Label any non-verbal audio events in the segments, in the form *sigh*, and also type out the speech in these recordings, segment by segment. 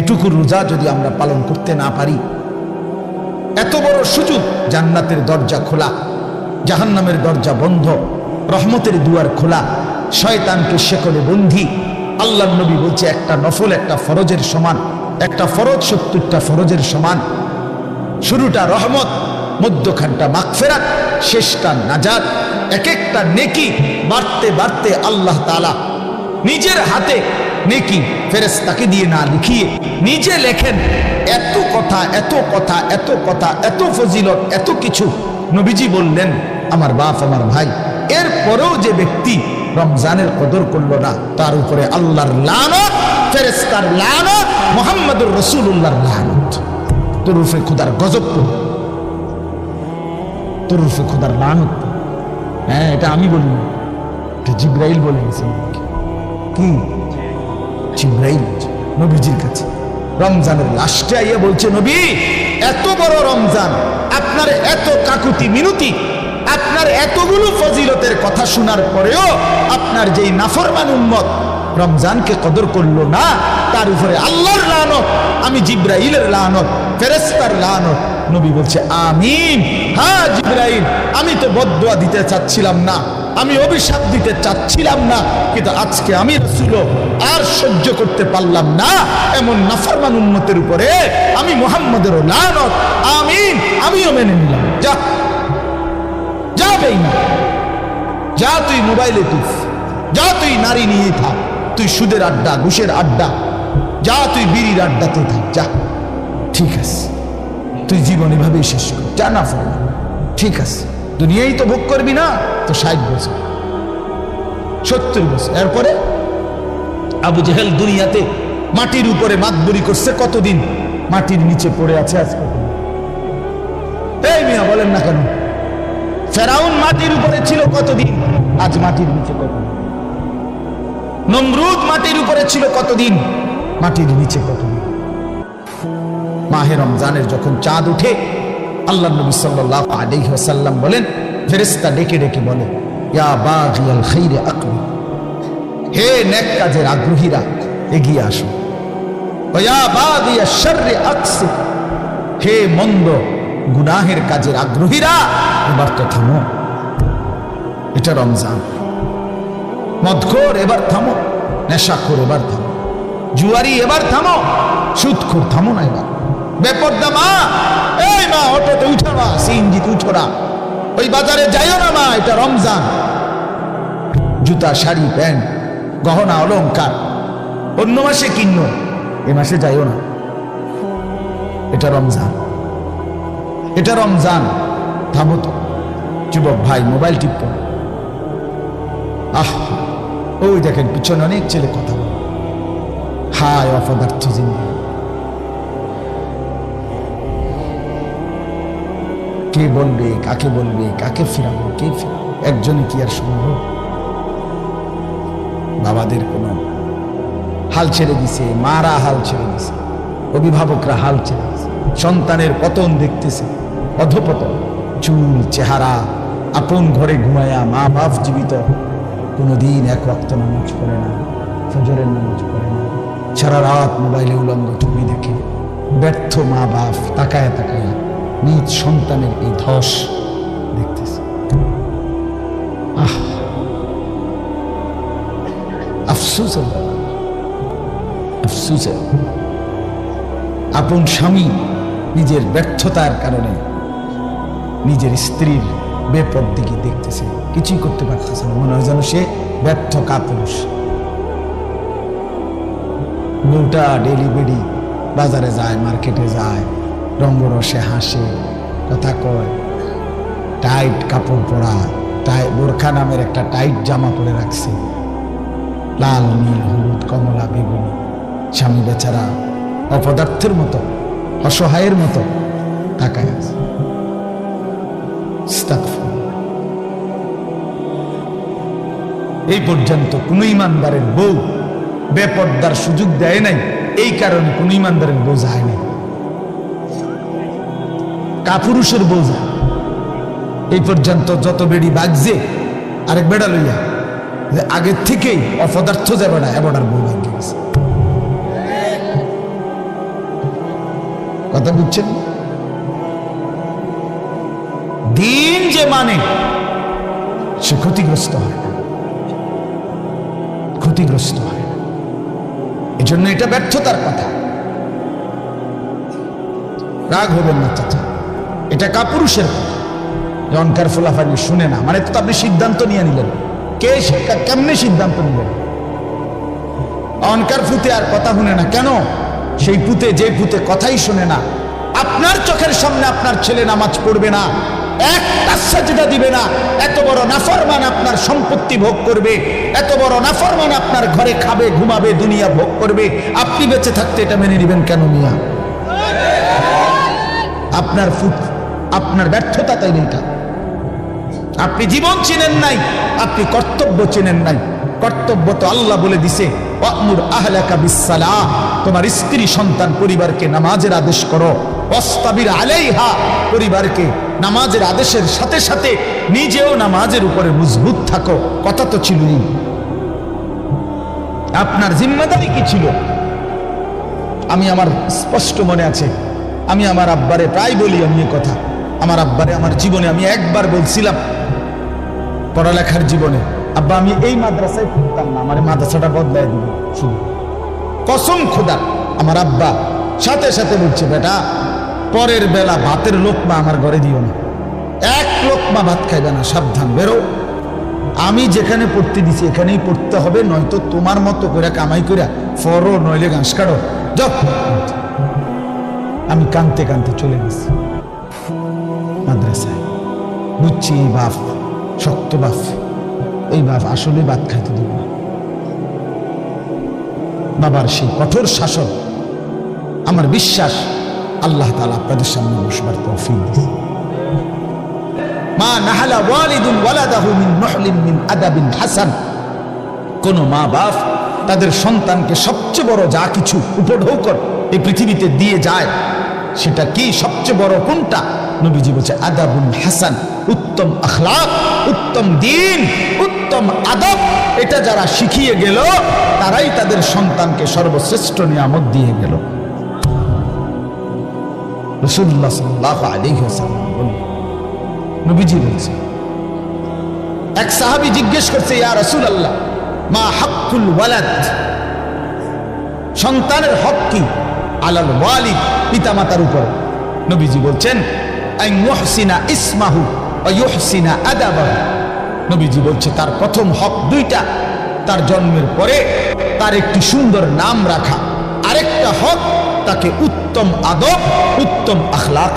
এটুকু রোজা যদি আমরা পালন করতে না পারি, এত বড় সুযোগ জান্নাতের দরজা খোলা, জাহান্নামের দরজা বন্ধ, রহমতের দুয়ার খোলা, শয়তানকে শেকলে বন্ধি আল্লাহ নবী বলছে একটা নফল, একটা ফরজের সমান, একটা ফরজ সত্তরটা ফরজের সমান। শুরুটা রহমত, মধ্যখানটা মাগফেরাত, শেষটা নাজাদ এক একটা নেকি বাড়তে বাড়তে আল্লাহ তালা নিজের হাতে নেকি ফেরেস্তাকে দিয়ে না লিখিয়ে নিজে লেখেন, এত কথা এত কথা এত কথা, এত ফজিলত, এত কিছু নবীজি বললেন, আমার বাপ, আমার ভাই, এর পরেও যে ব্যক্তি রমজানের কদর করল না, তার উপরে আল্লাহর লানত ফেরেস্তার লানত, মোহাম্মদুর রসুল্লাহর লানত তরুফে খুদার গজব পড়বে। তরুফে খুদার লানত। হ্যাঁ এটা আমি বলি এটা জিব্রাইল বলে কি জিব্রাইল, নবীজির কাছে। রমজানের লাস্টে আইয়া বলছে, নবী, এত বড় রমজান, আপনার এত কাকুতি মিনতি, আপনার এতগুলো ফজিলতের কথা শোনার পরেও আপনার যেই নাফরমান উম্মত রমজানকে কদর করল না, তার উপরে আল্লাহর লানত, আমি জিব্রাইলের লানত ফেরেস্তার লানত নবী বলছে, আমিন। হ্যাঁ জিব্রাইল, আমি তো বদুয়া দিতে চাচ্ছিলাম না, আমি অভিশাপ দিতে চাচ্ছিলাম না, কিন্তু আজকে আমি রসুল আর সহ্য করতে পারলাম না, এমন নাফরমান উন্মতের উপরে আমি মোহাম্মদের লানত, আমিন, আমিও মেনে নিলাম। যা যা বেইমান যা তুই মোবাইলে তুই যা তুই নারী নিয়ে থাক, তুই সুদের আড্ডা, ঘুষের আড্ডা, যা তুই বিড়ির আড্ডাতে থাক, যা, ঠিক আছে। তুই জীবন এভাবেই শেষ কর। যা না ফল, ঠিক আছে। দুনিয়াই তো ভোগ করবি না, তো ষাট বছর। সত্তর বছর। এরপরে? আবু জেহেল দুনিয়াতে মাটির উপরে মাতবুরি করছে কতদিন? মাটির নিচে পড়ে আছে আজ এই মিয়া, বলেন না কেন? ফেরাউন মাটির উপরে ছিল কতদিন? আজ মাটির নিচে কতদিন নমরুদ মাটির উপরে ছিল কতদিন? মাটির নিচে কতদিন মাহে রমজানের যখন চাঁদ উঠে, আল্লাহ নবী সাল্লাল্লাহু আলাইহি ওয়াসাল্লাম বলেন, ফেরেশতা ডেকে ডেকে বলে হে নেক কাজের আগ্রহীরা, এগিয়ে আসো। হে মন্দ গুনাহের কাজের আগ্রহীরা, এবার তো থামো। এটা রমজান। মদখোর এবার থামো, নেশাখোর এবার থামো। জুয়ারি এবার থামো, সুদখোর থামো না এবার। বেপর্দা মা। এই মা, অটোতে উঠো না সিএনজিতে উঠো না। ওই বাজারে যাইও না মা, এটা রমজান। জুতা, শাড়ি, প্যান্ট, গহনা, অলংকার। অন্য মাসে কিন্ন এ মাসে যাইও না। এটা রমজান। এটা রমজান। থামো তো, যুবক ভাই, মোবাইল টিপ। আহ, ওই দেখেন, পিছনে অনেক ছেলে কথা হায় অপদার্থ জিন্দি কে বলবে, কাকে বলবে, কাকে ফিরাবো, কে ফিরাবো? একজনই কি আর সম্ভব বাবাদের কোনো হাল ছেড়ে দিছে, মারা হাল ছেড়ে দিছে, অভিভাবকরা হাল ছেড়ে দিছে, সন্তানের পতন দেখতেছে, অধপতন, চুল, চেহারা, আপন ঘরে ঘুমায়া মা বাপ জীবিত, কোনোদিন এক রক্ত নামাজ পড়ে না, ফজরের নামাজ পড়ে না, সারা রাত মোবাইলে উলঙ্গ ছবি দেখে, ব্যর্থ মা বাপ তাকায় তাকায় নিজ সন্তানের এই ধস দেখতেছে। আহ। আপন স্বামী নিজের ব্যর্থতার কারণে নিজের স্ত্রীর বেপদ দিকে দেখতেছে। কিছুই করতে পারতেছে না। মনে হয় যেন সে ব্যর্থ কাপুরুষ। বউটা ডেলি বেডি বাজারে যায়, মার্কেটে যায়। রঙ্গরসে হাসে, কথা কয় টাইট কাপড় পরা টাই বোরখা নামের একটা টাইট জামা পরে রাখছে। লাল, নীল, হলুদ, কমলা, বেগুনি, স্বামী বেচারা অপদার্থের মতো, অসহায়ের মতো তাকায় আছে। এই পর্যন্ত কোন ইমানদারের বউ বেপর্দার সুযোগ দেয় নাই, এই কারণে কোন ইমানদারের বউ যায় নাই। কাপুরুষের বোঝা। এই পর্যন্ত যত বেড়ি বাগছে, আরেক বেড়া লইয়া, যে আগের থেকেই অপদার্থ যাবে না এবার বউ ভাগ্যে গেছে। কথা বুঝছেন? দিন যে মানে সে ক্ষতিগ্রস্ত হয় ক্ষতিগ্রস্ত হয় না। এজন্য এটা ব্যর্থতার কথা। রাগ হবেন না, চাচা। এটা কাপুরুষের অনকার ফুলাফানি শুনে না। মানে তো আপনি সিদ্ধান্ত নিয়ে নিলেন। কে কেমনে সিদ্ধান্ত নিলেন? অনকার ফুতে আর কথা শুনে না। কেন? সেই পুতে যে পুতে কথাই শুনে না। আপনার চোখের সামনে আপনার ছেলে নামাজ পড়বে না। একটা সাজদা দিবে না, এত বড় নাফরমান আপনার সম্পত্তি ভোগ করবে। এত বড় নাফরমান আপনার ঘরে খাবে, ঘুমাবে, দুনিয়া ভোগ করবে। আপনি বেঁচে থাকতে এটা মেনে নেবেন কেন মিয়া? আপনার ফুট আপনার ব্যর্থতা তাই এটা আপনি জীবন চিনেন নাই, আপনি কর্তব্য চেনেন নাই। কর্তব্য তো আল্লাহ বলে দিছে তোমার স্ত্রী, সন্তান, পরিবারকে নামাজের আদেশ করো। পরিবারকে নামাজের আদেশের সাথে সাথে নিজেও নামাজের উপরে মজবুত থাকো। কথা তো ছিলই। আপনার জিম্মাদারি কি ছিল? আমি আমার স্পষ্ট মনে আছে। আমি আমার আব্বারে প্রায় বলি আমি কথা। আমার আব্বারে, আমার জীবনে আমি একবার বলছিলাম, পড়ালেখার জীবনে, আব্বা, আমি এই মাদ্রাসায় পড়তাম না, আমার মাদ্রাসাটা বদলায় দিব। শুধু। কসম খোদা, আমার আব্বা সাথে সাথে বলছে, বেটা, পরের বেলা ভাতের লোকমা আমার ঘরে দিও না। এক লোকমা ভাত খাইবে না, সাবধান, বেরো। আমি যেখানে পড়তে দিছি, এখানেই পড়তে হবে, নয়তো তোমার মতো করে কামাই করে ফরো নইলে ঘাস কাটো। যাও। আমি কানতে কানতে চলে গেছি। মাদ্রাসায়। বুঝছি এই শক্ত এই আসলে ভাত খাইতে দেব না। বাবার সেই কঠোর শাসন, আমার বিশ্বাস আল্লাহ তালা আপনাদের সামনে বসবার তৌফিক মা নাহালা ওয়ালিদুন ওয়ালাদাহু মিন নহলিন মিন আদাবিন হাসান। কোন মা বাপ তাদের সন্তানকে সবচেয়ে বড় যা কিছু উপঢৌকন এই পৃথিবীতে দিয়ে যায়, সেটা কি সবচেয়ে বড় কোনটা? নবীজি বলছে আদাবুল হাসান, উত্তম আখলাক, উত্তম দিন, উত্তম আদব, এটা যারা শিখিয়ে গেল, তারাই তাদের সন্তানকে সর্বশ্রেষ্ঠ নিয়ামত দিয়ে গেল। এক সাহাবি জিজ্ঞেস করছে, ইয়া রসুল আল্লাহ মা সন্তানের হক কি? আলাল ওয়ালিদ, পিতামাতার উপর। নবীজি বলছেন ইসমাহু ইউহসিনা আদাবাহু। নবীজি বলছে, তার প্রথম হক দুইটা। তার জন্মের পরে তার একটি সুন্দর নাম রাখা। আরেকটা হক তাকে উত্তম আদব, উত্তম আখলাক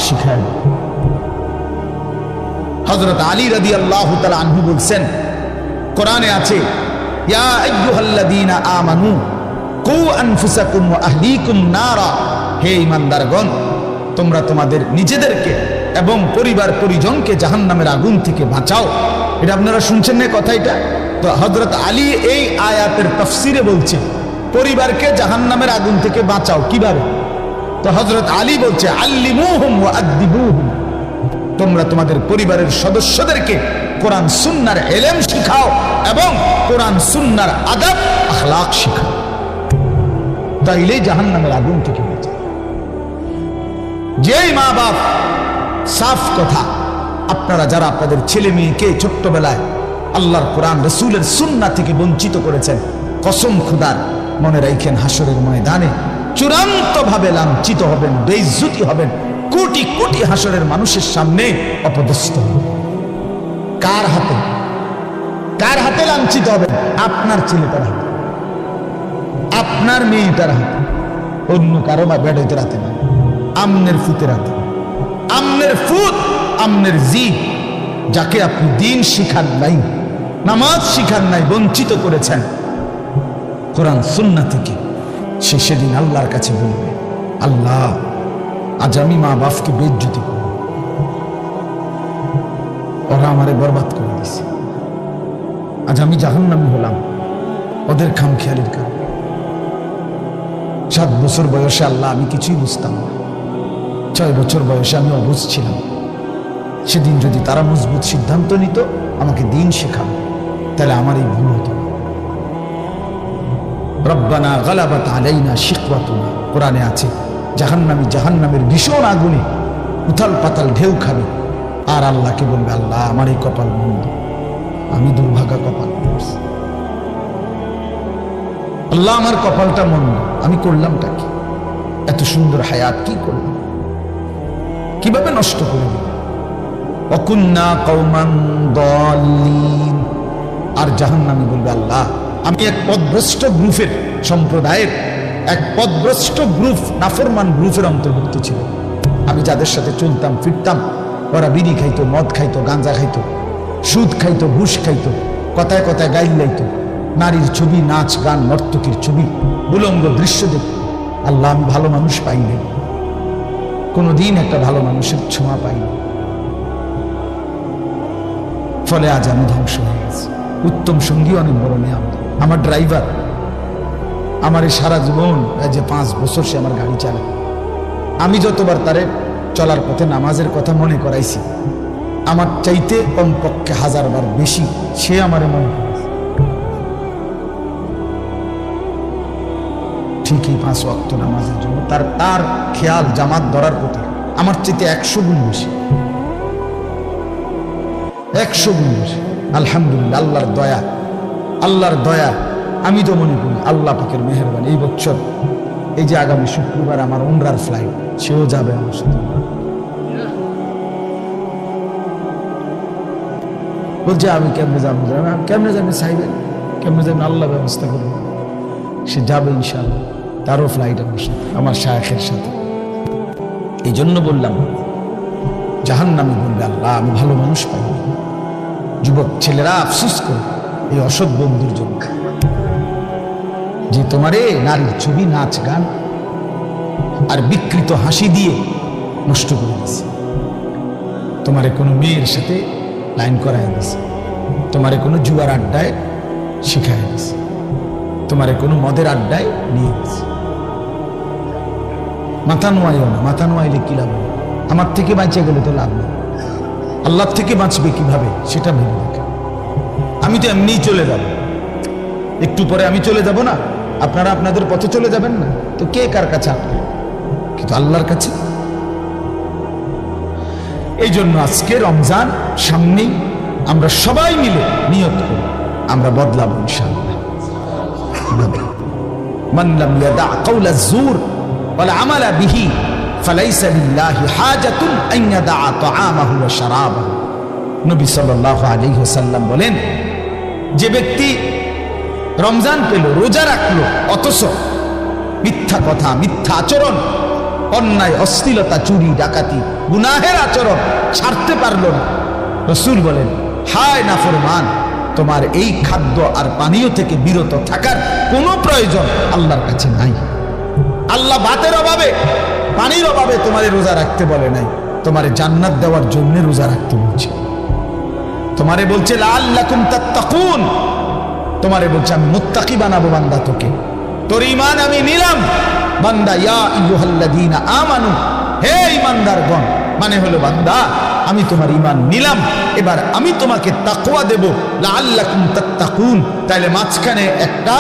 হজরত আলী রদি আল্লাহ আনহু বলছেন, কোরআনে আছে তোমরা তোমাদের নিজেদেরকে এবং পরিবার পরিজনকে জাহান্নামের আগুন থেকে বাঁচাও। এটা আপনারা শুনছেন না কথা এটা? তো হজরত আলী এই আয়াতের তফসিরে বলছে, পরিবারকে জাহান্নামের আগুন থেকে বাঁচাও। কীভাবে? তো হজরত আলী বলছে, আল্লিমুহুম তোমরা তোমাদের পরিবারের সদস্যদেরকে কোরআন সুন্নার এলেম শিখাও এবং কোরআন সুন্নার আদাব, আখলাক শিখাও। তাইলেই জাহান নামের আগুন থেকে বেঁচে যেই মা বাপ সাফ কথা। আপনারা যারা আপনাদের ছেলে মেয়েকে ছোট্টবেলায় আল্লাহর কোরআন, রসুলের সুন্না থেকে বঞ্চিত করেছেন, কসম খুদার মনে রাখেন হাসরের ময়দানে চূড়ান্ত ভাবে লাঞ্ছিত হবেন, বেইজ্জুতি হবেন, কোটি কোটি হাসরের মানুষের সামনে অপদস্থ কার হাতে? কার হাতে লাঞ্ছিত হবেন? আপনার ছেলেটার হাতে। আপনার মেয়েটার হাতে। অন্য কারও বা বেড়াইতে রাতে না। আমনের ফুতের হাতে। আমনের ফুত, আমনের জি, যাকে আপনি দিন শিখান নাই, নামাজ শিখান নাই, বঞ্চিত করেছেন। কোরআন সুন্না থেকে সে সেদিন আল্লাহর কাছে বলবে, আল্লাহ, আজ আমি মা বাপকে বেজ্জুতি করব। ওরা আমারে বরবাদ করে দিছে। আজ আমি জাহান্নামি হলাম ওদের খামখেয়ালির কারণে। সাত বছর বয়সে আল্লাহ আমি কিছুই বুঝতাম না। ছয় বছর বয়সে আমি অবুঝ ছিলাম। সেদিন যদি তারা মজবুত সিদ্ধান্ত নিত, আমাকে দিন শেখাবে। তাহলে আমার এই ভুল হতো রব্বানা গালাবাত আলাইনা শিকওয়াতুনা। কোরআনে আছে, জাহান্নামি জাহান্নামের ভীষণ আগুনে উথাল পাতাল ঢেউ খাবে। আর আল্লাহকে বলবে, আল্লাহ, আমার এই কপাল মন্দ। আমি দুর্ভাগা কপাল আল্লাহ, আমার কপালটা মন্দ। আমি করলামটা কি? এত সুন্দর হায়াত কি করলাম? কীভাবে নষ্ট করে দিল অকুন্না কৌমান দলিন আর জাহান্নামি বলবে, আল্লাহ, আমি এক পদভ্রষ্ট গ্রুপের সম্প্রদায়ের, এক পদভ্রষ্ট গ্রুপ, নাফরমান গ্রুপের অন্তর্ভুক্ত ছিল। আমি যাদের সাথে চলতাম, ফিরতাম, ওরা বিড়ি খাইতো, মদ খাইতো, গাঁজা খাইতো, সুদ খাইতো, ঘুষ খাইতো, কথায় কথায় গাইল লাইতো। নারীর ছবি, নাচ, গান, নর্তকীর ছবি, উলঙ্গ দৃশ্য দেখত। আল্লাহ, আমি ভালো মানুষ পাইনি কোনোদিন একটা ভালো মানুষের ছোঁয়া পাইনি। ফলে আজ আমি ধ্বংস হয়ে গেছি। উত্তম সঙ্গী অনেক বড় নিয়ামত। আমার ড্রাইভার, আমার এই সারা জীবন যে পাঁচ বছর সে আমার গাড়ি চালায়। আমি যতবার তারে চলার পথে নামাজের কথা মনে করাইছি, আমার চাইতে কমপক্ষে হাজার বার বেশি সে আমার মনে ঠিকই পাঁচ অক্ত নামাজের জন্য। তার তার খেয়াল জামাত ধরার প্রতি। আমার চাইতে একশো গুণ বেশি। একশো গুণ বেশি। আলহামদুলিল্লাহ, আল্লাহর দয়া। আল্লাহর দয়া। আমি তো মনে করি আল্লাহ পাকের মেহরবানি। এই বছর, এই যে আগামী শুক্রবার আমার উমরার ফ্লাইট সেও যাবে আমার সাথে। বলছে, আমি কেমনে যাব? কেমনে যাবেন চাইবেন কেমনে যাবেন আল্লাহ ব্যবস্থা করবেন সে যাবে ইনশাল্লাহ তারও ফ্লাইট আমার সাথে আমার শায়েখের সাথে। এই জন্য বললাম, জাহান্নামে বলবে আল্লাহ, আমি ভালো মানুষ পাই যুবক ছেলেরা আফসুস করে, এই অসৎ বন্ধুর জন্য। যে তোমারে নারীর ছবি, নাচ, গান আর বিকৃত হাসি দিয়ে নষ্ট করে দিছে তোমারে কোনো মেয়ের সাথে লাইন করায় দিছে তোমারে কোনো জুয়ার আড্ডায় শিখায় দিছে তোমারে কোনো মদের আড্ডায় নিয়ে গেছে মাথা নোয়াইও না, মাথা নোয়াইলে কী লাভ আমার থেকে বাঁচিয়ে গেলে তো লাভ নেই। আল্লাহর থেকে বাঁচবে কীভাবে? সেটা ভেবে দেখে। আমি তো এমনিই চলে যাব। একটু পরে আমি চলে যাব না? আপনারা আপনাদের পথে চলে যাবেন না? তো কে কার কাছে আপনি? কিন্তু আল্লাহর কাছে? এই জন্য আজকে রমজান সামনেই আমরা সবাই মিলে নিয়ত করি। আমরা বদলাব ইনশাল্লাহ মানলাম ইয়াদা আকাউলা জোর বলে, আমালা বিহি, ফালাইসা বিল্লাহি হাজাতুন দা তাআমাহু ওয়া নবী সাল্লাল্লাহু আলাইহি ওয়াসাল্লাম বলেন, যে ব্যক্তি রমজান পেল, রোজা রাখল, অথচ মিথ্যা কথা, মিথ্যা আচরণ, অন্যায়, অশ্লীলতা, চুরি, ডাকাতি, গুনাহের আচরণ ছাড়তে পারল না। রসুল বলেন, হায় নাফরমান, তোমার এই খাদ্য আর পানীয় থেকে বিরত থাকার কোনো প্রয়োজন আল্লাহর কাছে নাই। আল্লাহ ভাতের অভাবে, পানির অভাবে তোমারে রোজা রাখতে বলে নাই। তোমারে জান্নাত দেওয়ার জন্য রোজা রাখতে বলছে। তোমারে বলছে লাল্লাকুম তাত্তাকুন। তোমারে বলছে, আমি মুত্তাকি বানাবো বান্দা তোকে। তোর ইমান আমি নিলাম। বান্দা, ইয়া ইয়ুহাল্লাযীনা আমানু। হে ইমানদারগণ মানে হলো বান্দা, আমি তোমার ইমান নিলাম। এবার আমি তোমাকে তাকওয়া দেব। লাআল্লাকুম তাত্তাকুন। তাইলে মাঝখানে একটা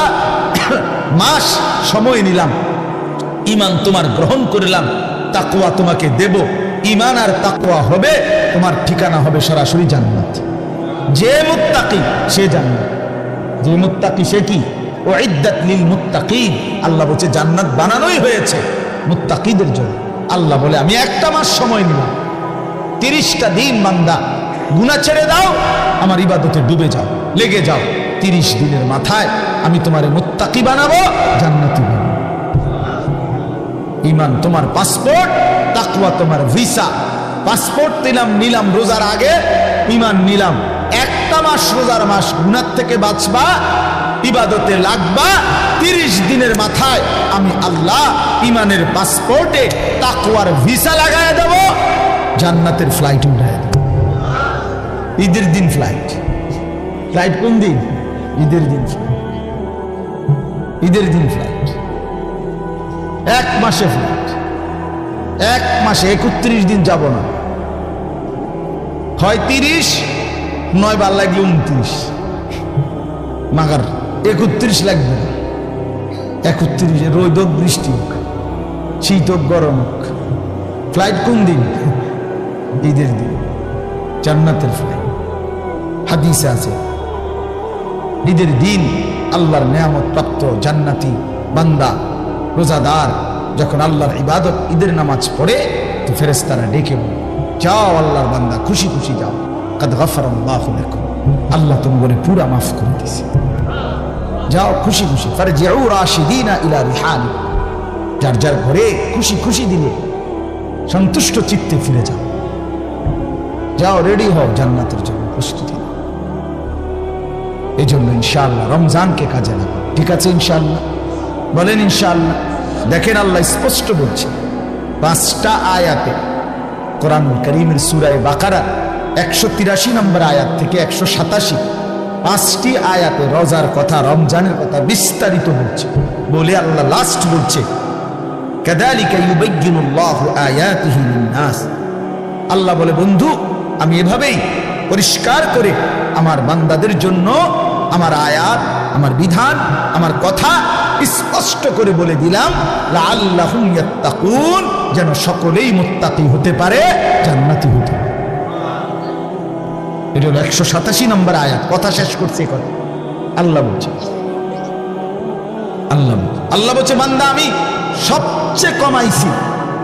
*coughs* মাস সময় নিলাম। ইমান তোমার গ্রহণ করলাম, তাকওয়া তোমাকে দেব। ইমান আর তাকওয়া হবে, তোমার ঠিকানা হবে সরাসরি জান্নাত। যে মুত্তাকি, সে জান্নাত। যে মুত্তাকি, সে কি? ও ইদ্দাত লিল মুত্তাকিন। আল্লাহ বলছে, জান্নাত বানানোই হয়েছে মুত্তাকিদের জন্য। আল্লাহ বলে, আমি একটা মাস সময় নিলাম। তিরিশটা দিন মান্দা গুণা ছেড়ে দাও, আমার ইবাদতে ডুবে যাও, লেগে যাও। তিরিশ দিনের মাথায় আমি তোমার মুত্তাকি বানাবো, জান্নাতি ইমান, তোমার পাসপোর্ট তাকুয়া তোমার ভিসা। পাসপোর্ট দিলাম, নিলাম, রোজার আগে ইমান নিলাম। একটা মাস রোজার মাস, গুনার থেকে বাঁচবা, ইবাদতে লাগবা, তিরিশ দিনের মাথায় আমি আল্লাহ ইমানের পাসপোর্টে তাকুয়ার ভিসা লাগায় দেব, জান্নাতের ফ্লাইট উঠায় দেব। ঈদের দিন ফ্লাইট ফ্লাইট কোন দিন? ঈদের দিন ফ্লাইট ঈদের দিন ফ্লাইট এক মাসে ফ্লাইট। এক মাসে একত্রিশ দিন যাব না। হয় তিরিশ, নয় বার লাগলে উনত্রিশ। মাগার, একত্রিশ লাগবে। একত্রিশে রোদ বৃষ্টি হোক শীত হোক গরম হোক। ফ্লাইট কোন দিন? ঈদের দিন। জান্নাতের ফ্লাইট। হাদিস আছে। ঈদের দিন আল্লাহর নেয়ামত প্রাপ্ত জান্নাতি বান্দা রোজাদার যখন আল্লাহর ইবাদত, ঈদের নামাজ পড়ে, তো ফেরেস্তারা ডেকে বলে, যাও আল্লাহর বান্দা, খুশি খুশি যাও। কাদ গফর আল্লাহ আল্লাহ তুমি বলে পুরা মাফ করে দিছে। যাও খুশি খুশি, ফারজিউ রাশিদিনা ইলা রিহালি যার যার ঘরে খুশি খুশি দিলে, সন্তুষ্ট চিত্তে ফিরে যাও। যাও রেডি হও জান্নাতের জন্য প্রস্তুতি এই জন্য ইনশাআল্লাহ রমজানকে কাজে লাগাও। ঠিক আছে ইনশাআল্লাহ? বলেন ইনশাআল্লাহ। দেখেন আল্লাহ স্পষ্ট বলছে, পাঁচটা আয়াতে কোরআনুল করিমের সুরায় বাকারা একশো তিরাশি নম্বর আয়াত থেকে একশো সাতাশি পাঁচটি আয়াতে রজার কথা, রমজানের কথা বিস্তারিত বলছে। বলে আল্লাহ লাস্ট বলছে আল্লাহ বলে, বন্ধু, আমি এভাবেই পরিষ্কার করে আমার বান্দাদের জন্য আমার আয়াত, আমার বিধান, আমার কথা স্পষ্ট করে বলে দিলাম যেন সকলেই মুত্তাকি হতে পারে, জান্নাতি হতে এটা হলো একশো সাতাশি নম্বর আয়াত। কথা শেষ করছে কথা আল্লাহ বলছে। আল্লাহ। আল্লাহ বলছে, বান্দা, আমি সবচেয়ে কমাইছি,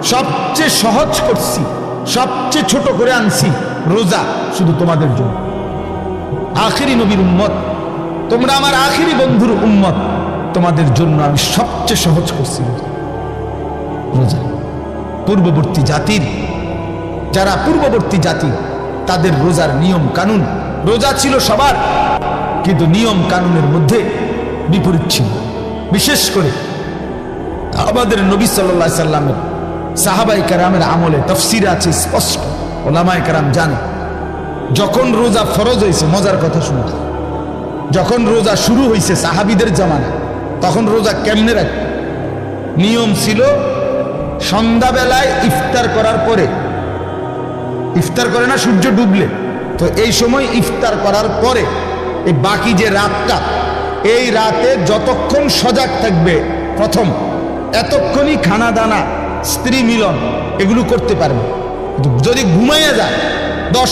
সবচেয়ে সহজ করছি, সবচেয়ে ছোট করে আনছি রোজা শুধু তোমাদের জন্য। আখিরি নবীর উম্মত। তোমরা আমার আখিরি বন্ধুর উম্মত। তোমাদের জন্য আমি সবচেয়ে সহজ করছি। রোজা। পূর্ববর্তী জাতির, যারা পূর্ববর্তী জাতি, তাদের রোজার নিয়ম কানুন। রোজা ছিল সবার, কিন্তু নিয়ম কানুনের মধ্যে বিপরীত ছিল। বিশেষ করে আমাদের নবী সাল্লাহ সাল্লামের সাহাবাই কারামের আমলে তফসির আছে স্পষ্ট, ওলামায় কারাম জানে। যখন রোজা ফরজ হয়েছে, মজার কথা শুনে যখন রোজা শুরু হয়েছে সাহাবিদের জামানা তখন রোজা কেমনে রাখ নিয়ম ছিল সন্ধ্যাবেলায় ইফতার করার পরে। ইফতার করে না সূর্য ডুবলে। তো এই সময় ইফতার করার পরে এই বাকি যে রাতটা, এই রাতে যতক্ষণ সজাগ থাকবে, প্রথম এতক্ষণই খানা দানা, স্ত্রী মিলন, এগুলো করতে পারবে। যদি ঘুমাইয়া যায়, দশ